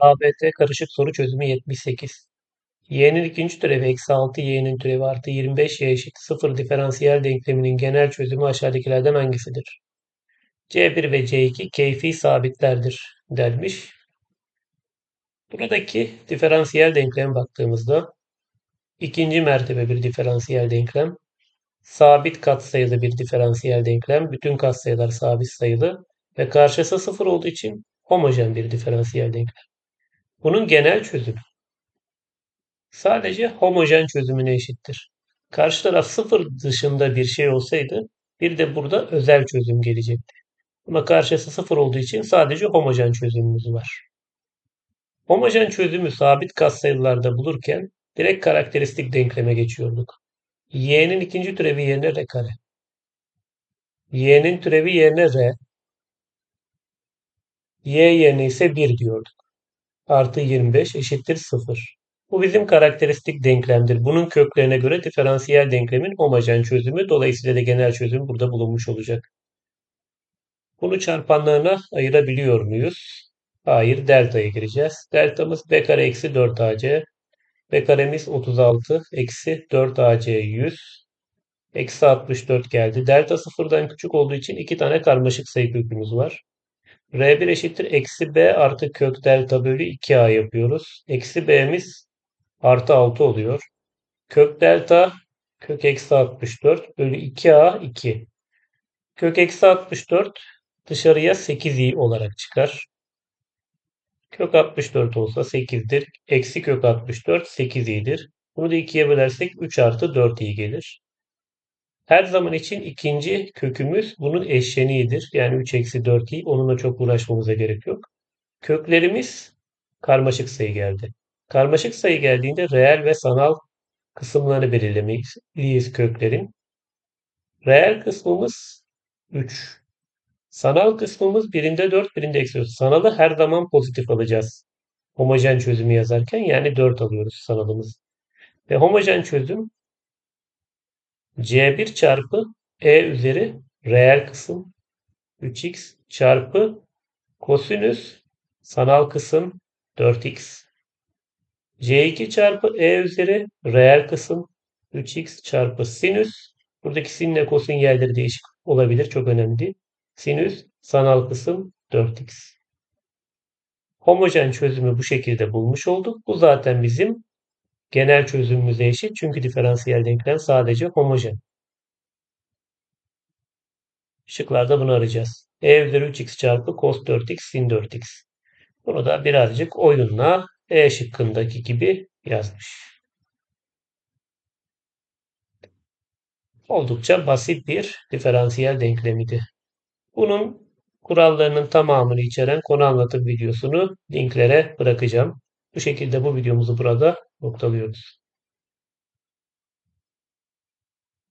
ABT karışık soru çözümü 78. y'nin ikinci türevi eksi 6 y'nin türevi artı 25 y eşit 0 diferansiyel denkleminin genel çözümü aşağıdakilerden hangisidir? C1 ve C2 keyfi sabitlerdir denmiş. Buradaki diferansiyel denklem baktığımızda ikinci mertebe bir diferansiyel denklem, sabit katsayılı bir diferansiyel denklem, bütün katsayılar sabit sayılı ve karşısı sıfır olduğu için homojen bir diferansiyel denklem. Bunun genel çözümü sadece homojen çözümüne eşittir. Karşı taraf sıfır dışında bir şey olsaydı bir de burada özel çözüm gelecekti. Ama karşısı sıfır olduğu için sadece homojen çözümümüz var. Homojen çözümü sabit katsayılarda bulurken direkt karakteristik denkleme geçiyorduk. y'nin ikinci türevi yerine r kare. y'nin türevi yerine r. y yerine ise 1 diyorduk. Artı 25 eşittir 0. Bu bizim karakteristik denklemdir. Bunun köklerine göre diferansiyel denklemin homojen çözümü, dolayısıyla da genel çözüm burada bulunmuş olacak. Bunu çarpanlarına ayırabiliyor muyuz? Hayır, delta'ya gireceğiz. Deltamız b kare eksi 4ac. b karemiz 36 eksi 4ac 100. Eksi 64 geldi. Delta sıfırdan küçük olduğu için iki tane karmaşık sayı kökümüz var. R1 eşittir eksi b artı kök delta bölü 2a yapıyoruz. Eksi b'miz artı 6 oluyor. Kök delta kök eksi 64 bölü 2a 2. Kök eksi 64 dışarıya 8i olarak çıkar. Kök 64 olsa 8'dir. Eksi kök 64 8i'dir. Bunu da 2'ye bölersek 3 artı 4i gelir. Her zaman için ikinci kökümüz bunun eşleniğidir. Yani 3 eksi 4i. Onunla çok uğraşmamıza gerek yok. Köklerimiz karmaşık sayı geldi. Karmaşık sayı geldiğinde reel ve sanal kısımlarını belirlemeliyiz köklerin. Reel kısmımız 3. Sanal kısmımız birinde 4, birinde eksi 4. Sanalı her zaman pozitif alacağız. Homojen çözümü yazarken yani 4 alıyoruz sanalımız. Ve homojen çözüm C1 çarpı E üzeri reel kısım 3x çarpı kosinüs sanal kısım 4x C2 çarpı E üzeri reel kısım 3x çarpı sinüs buradaki sinle kosin yerleri değişik olabilir. Çok önemli değil. Sinüs sanal kısım 4x. Homojen çözümü bu şekilde bulmuş olduk. Bu zaten bizim genel çözümümüze eşit. Çünkü diferansiyel denklem sadece homojen. Şıklarda bunu arayacağız. E üzeri 3x çarpı cos 4x sin 4x. Bunu da birazcık oyunla E şıkkındaki gibi yazmış. Oldukça basit bir diferansiyel denklemiydi. Bunun kurallarının tamamını içeren konu anlatım videosunu linklere bırakacağım. Bu şekilde bu videomuzu burada noktalıyoruz.